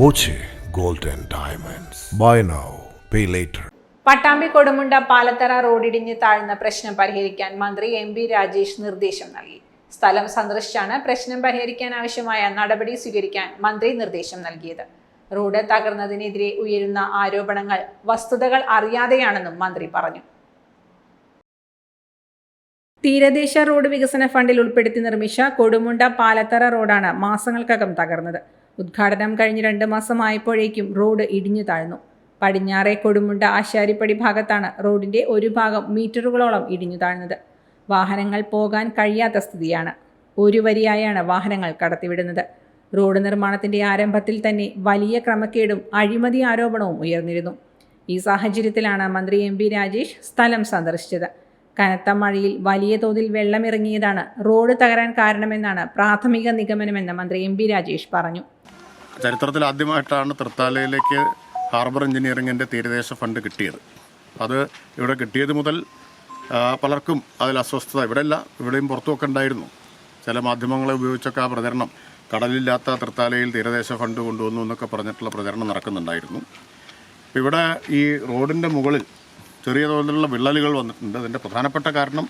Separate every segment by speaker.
Speaker 1: Boche gold and diamonds. Buy now pay later
Speaker 2: Pattambi Kodumunda Palathara റോഡിടിഞ്ഞ് താഴ്ന്ന പ്രശ്നം പരിഹരിക്കാൻ മന്ത്രി എം ബി രാജേഷ് നിർദ്ദേശം നൽകി. സ്ഥലം സന്ദർശിച്ചാണ് പ്രശ്നം പരിഹരിക്കാൻ ആവശ്യമായ നടപടി സ്വീകരിക്കാൻ മന്ത്രി നിർദ്ദേശം നൽകിയത്. റോഡ് തകർന്നതിനെതിരെ ഉയരുന്ന ആരോപണങ്ങൾ വസ്തുതകൾ അറിയാതെയാണെന്നും മന്ത്രി പറഞ്ഞു. തീരദേശ റോഡ് വികസന ഫണ്ടിൽ ഉൾപ്പെടുത്തി നിർമ്മിച്ച കൊടുമുണ്ട പാലത്തറ റോഡാണ് മാസങ്ങൾക്കകം തകർന്നത്. ഉദ്ഘാടനം കഴിഞ്ഞ് രണ്ട് മാസമായപ്പോഴേക്കും റോഡ് ഇടിഞ്ഞു താഴ്ന്നു. പടിഞ്ഞാറെ കൊടുമുണ്ട ആശാരിപ്പടി ഭാഗത്താണ് റോഡിന്റെ ഒരു ഭാഗം മീറ്ററുകളോളം ഇടിഞ്ഞു താഴ്ന്നത്. വാഹനങ്ങൾ പോകാൻ കഴിയാത്ത സ്ഥിതിയാണ്. ഒരു വരിയായാണ് വാഹനങ്ങൾ കടത്തിവിടുന്നത്. റോഡ് നിർമ്മാണത്തിന്റെ ആരംഭത്തിൽ തന്നെ വലിയ ക്രമക്കേടും അഴിമതി ആരോപണവും ഉയർന്നിരുന്നു. ഈ സാഹചര്യത്തിലാണ് മന്ത്രി എം പി രാജേഷ് സ്ഥലം സന്ദർശിച്ചത്. കനത്ത മഴയിൽ വലിയ തോതിൽ വെള്ളമിറങ്ങിയതാണ് റോഡ് തകരാൻ കാരണമെന്നാണ് പ്രാഥമിക നിഗമനമെന്ന് മന്ത്രി എം പി രാജേഷ് പറഞ്ഞു.
Speaker 3: ചരിത്രത്തിൽ ആദ്യമായിട്ടാണ് തൃത്താലയിലേക്ക് ഹാർബർ എഞ്ചിനീയറിങ്ങിന്റെ തീരദേശ ഫണ്ട് കിട്ടിയത്. അത് ഇവിടെ കിട്ടിയത് മുതൽ പലർക്കും അതിൽ അസ്വസ്ഥത ഇവിടെയല്ല ഇവിടെയും പുറത്തുമൊക്കെ ഉണ്ടായിരുന്നു. ചില മാധ്യമങ്ങളെ ഉപയോഗിച്ചൊക്കെ ആ പ്രചരണം കടലില്ലാത്ത തൃത്താലയിൽ തീരദേശ ഫണ്ട് കൊണ്ടുവന്നു എന്നൊക്കെ പറഞ്ഞിട്ടുള്ള പ്രചരണം നടക്കുന്നുണ്ടായിരുന്നു. ഇവിടെ ഈ റോഡിന്റെ മുകളിൽ ചെറിയ തോതിലുള്ള വിള്ളലുകൾ വന്നിട്ടുണ്ട്. അതിന്റെ പ്രധാനപ്പെട്ട കാരണം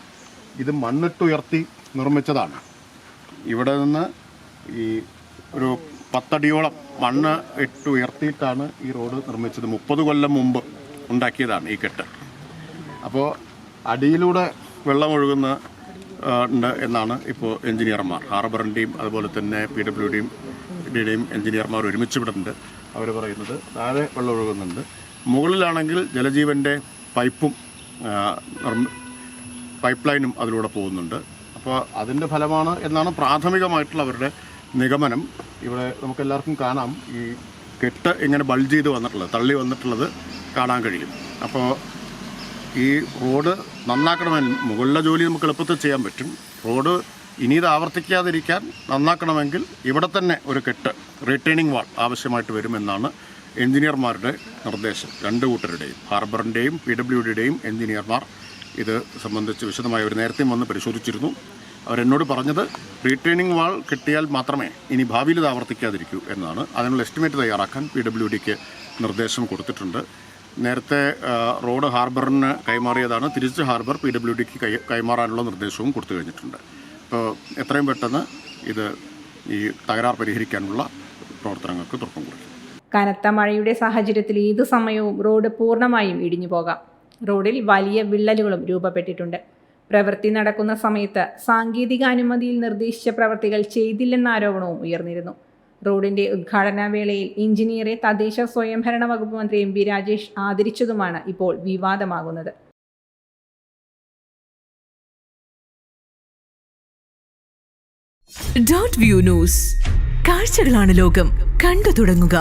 Speaker 3: ഇത് മണ്ണിട്ടുയർത്തി നിർമ്മിച്ചതാണ്. ഇവിടെ നിന്ന് ഈ ഒരു പത്തടിയോളം മണ്ണ് ഇട്ട് ഉയർത്തിയിട്ടാണ് ഈ റോഡ് നിർമ്മിച്ചത്. മുപ്പത് കൊല്ലം മുമ്പ് ഉണ്ടാക്കിയതാണ് ഈ കെട്ട്. അപ്പോൾ അടിയിലൂടെ വെള്ളം ഒഴുകുന്ന ഉണ്ട് എന്നാണ് ഇപ്പോൾ എഞ്ചിനീയർമാർ ഹാർബറിന്റെയും അതുപോലെ തന്നെ പി ഡബ്ല്യു ഡിയും ഡിയുടെയും എഞ്ചിനീയർമാർ ഒരുമിച്ച് വിടുന്നുണ്ട് അവർ പറയുന്നത് താഴെ വെള്ളം ഒഴുകുന്നുണ്ട് മുകളിലാണെങ്കിൽ ജലജീവന്റെ പൈപ്പും പൈപ്പ് ലൈനും അതിലൂടെ പോകുന്നുണ്ട്. അപ്പോൾ അതിന്റെ ഫലമാണ് എന്നാണ് പ്രാഥമികമായിട്ടുള്ള അവരുടെ നിഗമനം. ഇവിടെ നമുക്കെല്ലാവർക്കും കാണാം ഈ കെട്ട് ഇങ്ങനെ ബൾജ് ചെയ്ത് വന്നിട്ടുള്ളത് തള്ളി വന്നിട്ടുള്ളത് കാണാൻ കഴിയും. അപ്പോൾ ഈ റോഡ് നന്നാക്കണമെങ്കിൽ മുകളിലെ ജോലി നമുക്ക് എളുപ്പത്തിൽ ചെയ്യാൻ പറ്റും. റോഡ് ഇനി ഇത് ആവർത്തിക്കാതിരിക്കാൻ നന്നാക്കണമെങ്കിൽ ഇവിടെ തന്നെ ഒരു കെട്ട് റിട്ടേണിംഗ് വാൾ ആവശ്യമായിട്ട് വരുമെന്നാണ് എഞ്ചിനീയർമാരുടെ നിർദ്ദേശം. രണ്ട് കൂട്ടരുടെയും ഹാർബറിന്റെയും പി ഡബ്ല്യു ഡിയുടെയും എഞ്ചിനീയർമാർ ഇത് സംബന്ധിച്ച് വിശദമായി ഒരു നേരത്തെയും വന്ന് പരിശോധിച്ചിരുന്നു. അവരെന്നോട് പറഞ്ഞത് റീട്രെയിനിങ് വാൾ കിട്ടിയാൽ മാത്രമേ ഇനി ഭാവിയിൽ ഇത് ആവർത്തിക്കാതിരിക്കൂ എന്നാണ്. അതിനുള്ള എസ്റ്റിമേറ്റ് തയ്യാറാക്കാൻ പി ഡബ്ല്യു ഡിക്ക് നിർദ്ദേശം കൊടുത്തിട്ടുണ്ട്. നേരത്തെ റോഡ് ഹാർബറിന് കൈമാറിയതാണ്. തിരിച്ച് ഹാർബർ പി ഡബ്ല്യു ഡിക്ക് കൈ കൈമാറാനുള്ള നിർദ്ദേശവും കൊടുത്തു കഴിഞ്ഞിട്ടുണ്ട്. അപ്പോൾ എത്രയും പെട്ടെന്ന് ഇത് ഈ തകരാർ പരിഹരിക്കാനുള്ള പ്രവർത്തനങ്ങൾക്ക് തുടക്കം കുറിക്കും.
Speaker 2: കനത്ത മഴയുടെ സാഹചര്യത്തിൽ ഏത് സമയവും റോഡ് പൂർണമായും ഇടിഞ്ഞു പോകാം റോഡിൽ വലിയ വിള്ളലുകളും രൂപപ്പെട്ടിട്ടുണ്ട്. പ്രവൃത്തി നടക്കുന്ന സമയത്ത് സാങ്കേതിക അനുമതിയിൽ നിർദ്ദേശിച്ച പ്രവൃത്തികൾ ചെയ്തില്ലെന്ന ആരോപണവും ഉയർന്നിരുന്നു. റോഡിന്റെ ഉദ്ഘാടന വേളയിൽ എഞ്ചിനീയറെ തദ്ദേശ സ്വയംഭരണ വകുപ്പ് മന്ത്രി എം പി രാജേഷ് ആദരിച്ചതുമാണ് ഇപ്പോൾ വിവാദമാകുന്നത്.
Speaker 4: വ്യൂ ന്യൂസ് ലോകം. കണ്ടു തുടങ്ങുക.